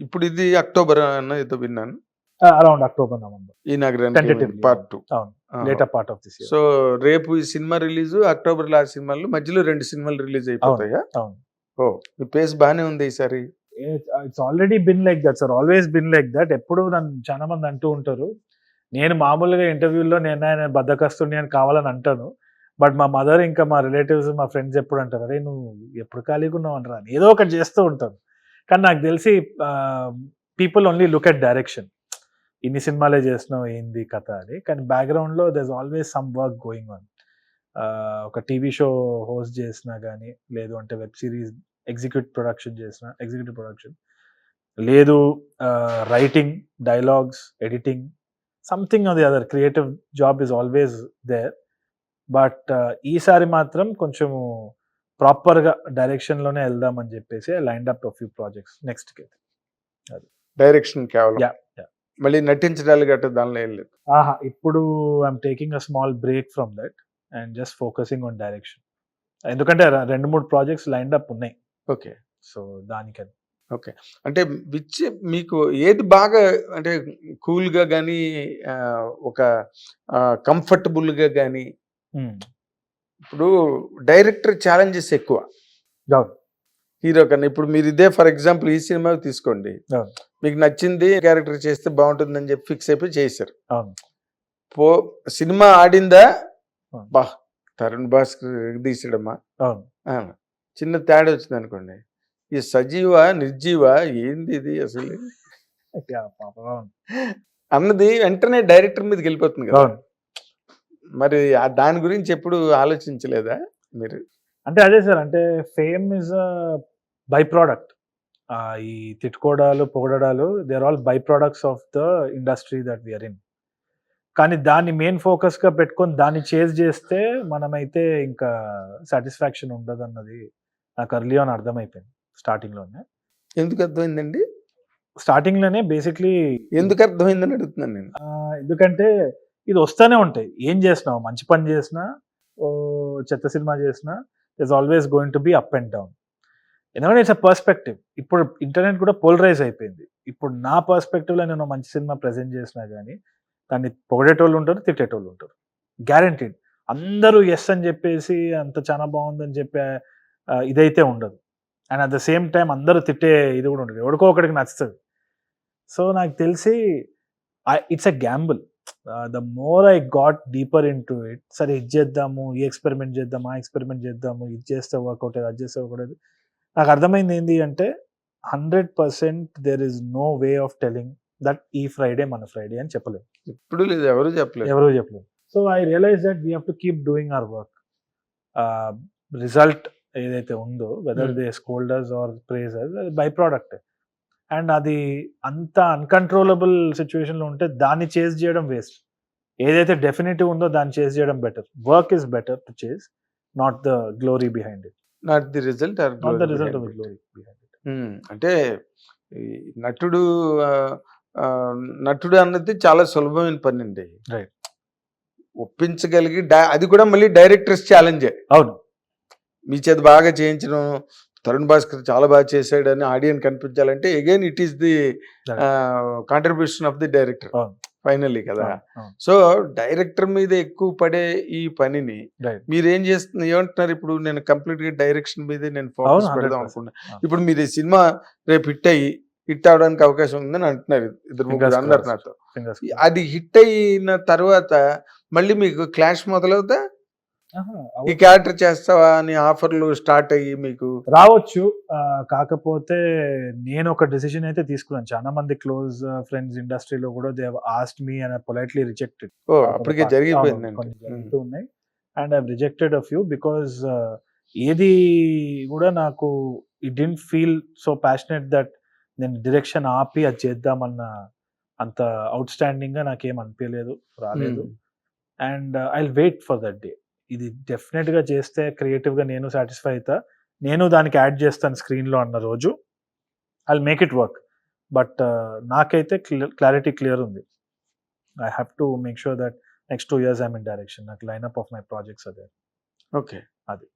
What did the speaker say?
ఇప్పుడు ఇది అక్టోబర్ అన్న ఏదో విన్నాను. Around October November. ఈ Tentatively. పార్ట్ టూ అవును. Later part of this so రేపు ఈ సినిమా రిలీజ్ అక్టోబర్లో ఆ సినిమాలు మధ్యలో రెండు సినిమాలు రిలీజ్ అయిపోతాయా? అవును. ఓ మీ పేస్ బానే ఉంది ఈసారి. It's already been like that sir always been like that ఎప్పుడు నన్ను చాలా మంది అంటూ ఉంటారు. నేను మామూలుగా ఇంటర్వ్యూల్లో నేను ఆయన బద్దకస్తుని అని కావాలని అంటాను. బట్ మా మదర్ ఇంకా మా రిలేటివ్స్ మా ఫ్రెండ్స్ ఎప్పుడు అంటారు అరే నువ్వు ఎప్పుడు ఖాళీగా ఉన్నావు అంటారు. ఏదో ఒకటి చేస్తూ ఉంటాను కానీ నాకు తెలిసి people only look at direction ఇన్ని సినిమాలే చేస్తున్నావు ఏంది కథ అని. కానీ బ్యాక్గ్రౌండ్లో there always some work going on ఒక టీవీ షో హోస్ట్ చేసినా కానీ లేదు అంటే వెబ్ సిరీస్ ఎగ్జిక్యూట్ ప్రొడక్షన్ చేసిన ఎగ్జిక్యూటివ్ ప్రొడక్షన్ లేదు రైటింగ్ డైలాగ్స్ ఎడిటింగ్ సంథింగ్ అది other creative job is always there but ఈసారి మాత్రం కొంచెము ప్రాపర్గా డైరెక్షన్లోనే వెళ్దామని చెప్పేసి లైండ్ అప్ ఫ్యూ ప్రాజెక్ట్స్ నెక్స్ట్కి డైరెక్షన్ కేవలం. మళ్ళీ నటించడాలు గట్ట దానిలో ఏం లేదు? ఆహా ఇప్పుడు I'm taking a small break from that and just focusing on direction ఎందుకంటే రెండు మూడు ప్రాజెక్ట్స్ లైండ్ అప్ ఉన్నాయి. ఓకే. సో దానికని. అంటే విచ్ మీకు ఏది బాగా అంటే కూల్గా కానీ ఒక కంఫర్టబుల్గా కానీ. ఇప్పుడు డైరెక్టర్ ఛాలెంజెస్ ఎక్కువ. హీరో కన్నా ఇప్పుడు మీరు ఇదే ఫర్ ఎగ్జాంపుల్ ఈ సినిమా తీసుకోండి. మీకు నచ్చింది క్యారెక్టర్ చేస్తే బాగుంటుందని చెప్పి ఫిక్స్ అయిపోయి చేశారు. పో సినిమా ఆడిందా. బా తరుణ్ భాస్కర్ తీసాడమ్మా చిన్న తేడా వచ్చింది అనుకోండి ఈ సజీవ నిర్జీవ ఏంది ఇది అసలు. అన్నది వెంటనే డైరెక్టర్ మీదకి వెళ్ళిపోతుంది కదా మరి దాని గురించి ఎప్పుడు ఆలోచించలేదా మీరు? అంటే అదే సార్ అంటే ఫేమ్ ఇస్ బై ప్రోడక్ట్ ఈ తిట్టుకోవడాలు పొగడడాలు they are all byproducts of the industry that we're in కానీ దాన్ని మెయిన్ ఫోకస్గా పెట్టుకొని దాన్ని చేజ్ చేస్తే మనమైతే ఇంకా సాటిస్ఫాక్షన్ ఉండదు అన్నది నాకు అర్లీ అని అర్థమైపోయింది స్టార్టింగ్లోనే. ఎందుకు అర్థమైందండి? స్టార్టింగ్లోనే బేసిక్లీ ఎందుకు అర్థమైందని అడుగుతున్నాను నేను. ఎందుకంటే ఇది వస్తూనే ఉంటాయి. ఏం చేసినావు? మంచి పని చేసినా? ఓ చెత్త సినిమా చేసినా? Is always going to be up and down ఎందుకంటే ఇట్స్ అ పర్స్పెక్టివ్ ఇప్పుడు ఇంటర్నెట్ కూడా పోలరైజ్ అయిపోయింది. ఇప్పుడు నా పర్స్పెక్టివ్లో నేను మంచి సినిమా ప్రజెంట్ చేసినా కానీ దాన్ని పొగడేటోళ్ళు ఉంటారు తిట్టేటోళ్ళు ఉంటారు. గ్యారంటీడ్ అందరూ ఎస్ అని చెప్పేసి అంత చాలా బాగుందని చెప్పే ఇదైతే ఉండదు. And at the same time అందరూ తిట్టే ఇది కూడా ఉండదు. ఎవరికో ఒకడికి నచ్చుతుంది. సో నాకు తెలిసి it's a gamble the more I got deeper into it సరే ఇది చేద్దాము ఈ ఎక్స్పెరిమెంట్ చేద్దాము ఆ ఎక్స్పెరిమెంట్ చేద్దాము ఇది చేస్తే వర్కౌట్ అది చేస్తే వర్కౌట్ నాకు అర్థమైంది ఏంటి అంటే hundred percent there is no way of telling that ఈ ఫ్రైడే మన ఫ్రైడే అని చెప్పలేదు. ఇప్పుడు లేదు ఎవరు చెప్పలేదు. ఎవరూ చెప్పలేదు. So I realise that we have to keep doing our work result ఏదైతే ఉందో whether. They scolders are praisers byproduct and అది అంత అన్కంట్రోలబుల్ సిచ్యువేషన్లో ఉంటే దాన్ని చేజ్ చేయడం వేస్ట్. ఏదైతే డెఫినెటివ్ ఉందో దాన్ని చేజ్ చేయడం better. Work is better to chase not the glory behind it. Not the result or not the result of glory behind it. అంటే నటుడు నటుడు అన్నది చాలా సులభమైన పని అండి. Right. ఒప్పించగలిగి అది కూడా మళ్ళీ డైరెక్టర్స్ ఛాలెంజే. అవును. మీ చేత బాగా చేయించడం తరుణ్ భాస్కర్ చాలా బాగా చేశాడని ఆడియన్ కనిపించాలంటే again it is the contribution of the director. Finally కదా. సో డైరెక్టర్ మీద ఎక్కువ పడే ఈ పనిని. మీరు ఏం చేస్తున్నారు ఏమంటున్నారు ఇప్పుడు నేను కంప్లీట్గా డైరెక్షన్ మీదే నేను ఫోకస్ పెడదాం 100%. అనుకున్నా. ఇప్పుడు మీరు ఈ సినిమా రేపు హిట్ అయ్యి హిట్ అవడానికి అవకాశం ఉందని అంటున్నారు ఇద్దరు ముగ్గురు అన్నారు crossed. నాతో. అది హిట్ అయిన తర్వాత మళ్ళీ మీకు క్లాష్ మొదలవుతా ఈ. క్యారెక్టర్ చేస్తావా అని ఆఫర్లు స్టార్ట్ అయ్యి మీకు? రావచ్చు. కాకపోతే నేను ఒక డెసిషన్ అయితే తీసుకున్నాను. చాలా మంది క్లోజ్ ఫ్రెండ్స్ ఇండస్ట్రీలో కూడా they asked me and politely rejected అప్పటికే జరిగిపోయింది కొన్ని జరుగుతూ ఉన్నాయి. And I rejected a few because ఏది కూడా నాకు it didn't feel so passionate that నేను డిరెక్షన్ ఆపి అది చేద్దామన్న అంత అవుట్ స్టాండింగ్గా నాకేం అనిపించలేదు రాలేదు. And I wait for that day ఇది డెఫినెట్గా చేస్తే క్రియేటివ్గా నేను సాటిస్ఫై అవుతా. నేను దానికి యాడ్ చేస్తాను స్క్రీన్లో అన్న రోజు. I make it work but నాకైతే క్లారిటీ క్లియర్ ఉంది. I have to make sure that next two years I'm in direction నాకు లైన్అప్ ఆఫ్ మై ప్రాజెక్ట్స్ అదే ఓకే అది.